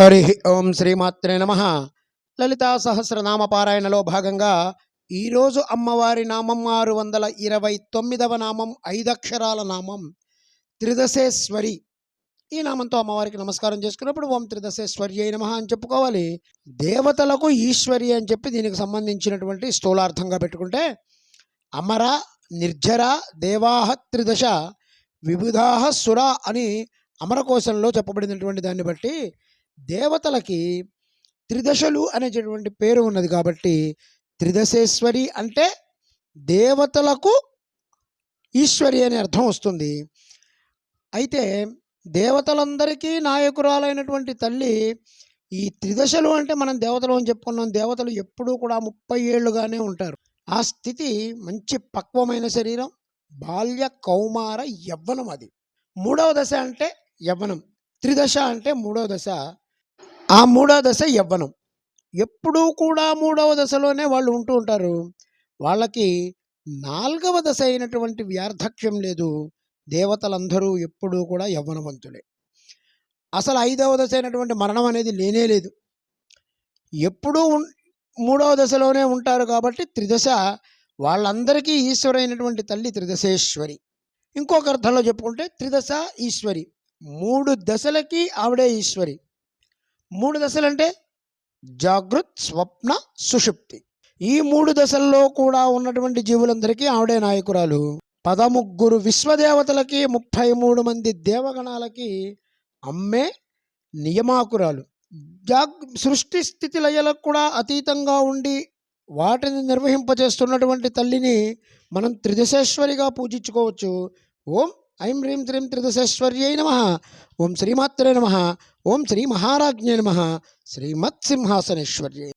హరి ఓం శ్రీమాత్రే నమ. లలితా సహస్రనామ పారాయణలో భాగంగా ఈరోజు అమ్మవారి నామం ఆరు వందల ఇరవై తొమ్మిదవ నామం ఐదక్షరాల నామం త్రిదశేశ్వరి. ఈ నామంతో అమ్మవారికి నమస్కారం చేసుకున్నప్పుడు ఓం త్రిదశేశ్వరి అయిన నమ అని చెప్పుకోవాలి. దేవతలకు ఈశ్వరి అని చెప్పి దీనికి సంబంధించినటువంటి స్థూలార్థంగా పెట్టుకుంటే అమర నిర్జర దేవాహ త్రిదశ విబుధాహ సుర అని అమరకోశంలో చెప్పబడినటువంటి దాన్ని బట్టి దేవతలకి త్రిదశలు అనేటటువంటి పేరు ఉన్నది కాబట్టి త్రిదశేశ్వరి అంటే దేవతలకు ఈశ్వరి అనే అర్థం వస్తుంది. అయితే దేవతలందరికీ నాయకురాలైనటువంటి తల్లి ఈ త్రిదశలు అంటే మనం దేవతలు అని చెప్పుకున్నాం. దేవతలు ఎప్పుడూ కూడా ముప్పై ఏళ్ళుగానే ఉంటారు. ఆ స్థితి మంచి పక్వమైన శరీరం బాల్య కౌమార యవ్వనం అది. మూడవ దశ అంటే యవ్వనం. త్రిదశ అంటే మూడవ దశ. ఆ మూడవ దశ యవ్వనం. ఎప్పుడూ కూడా మూడవ దశలోనే వాళ్ళు ఉంటూ ఉంటారు. వాళ్ళకి నాలుగవ దశ అయినటువంటి వ్యార్థక్యం లేదు. దేవతలందరూ ఎప్పుడూ కూడా యవ్వనవంతులే. అసలు ఐదవ దశ అయినటువంటి మరణం అనేది లేనే లేదు. ఎప్పుడూ మూడవ దశలోనే ఉంటారు కాబట్టి త్రిదశ వాళ్ళందరికీ ఈశ్వరైనటువంటి తల్లి త్రిదశేశ్వరి. ఇంకొక అర్థంలో చెప్పుకుంటే త్రిదశ ఈశ్వరి. మూడు దశలకి ఆవిడే ఈశ్వరి. మూడు దశలు అంటే జాగృత్ స్వప్న సుషుప్తి. ఈ మూడు దశల్లో కూడా ఉన్నటువంటి జీవులందరికీ ఆవిడే నాయకురాలు. పదముగ్గురు విశ్వదేవతలకి ముప్పై మూడు మంది దేవగణాలకి అమ్మే నియమాకురాలు. జాగ్ సృష్టి స్థితి లయలకు కూడా అతీతంగా ఉండి వాటిని నిర్వహింపజేస్తున్నటువంటి తల్లిని మనం త్రిదశేశ్వరిగా పూజించుకోవచ్చు. ఓం ఐం హ్రీం త్రీం త్రిదశేశ్వర్యై నమ. ఓం శ్రీమాత్రే నమ. ఓం శ్రీ మహారాజ్ఞే నమ. శ్రీమత్సింహాసనేశ్వర్యై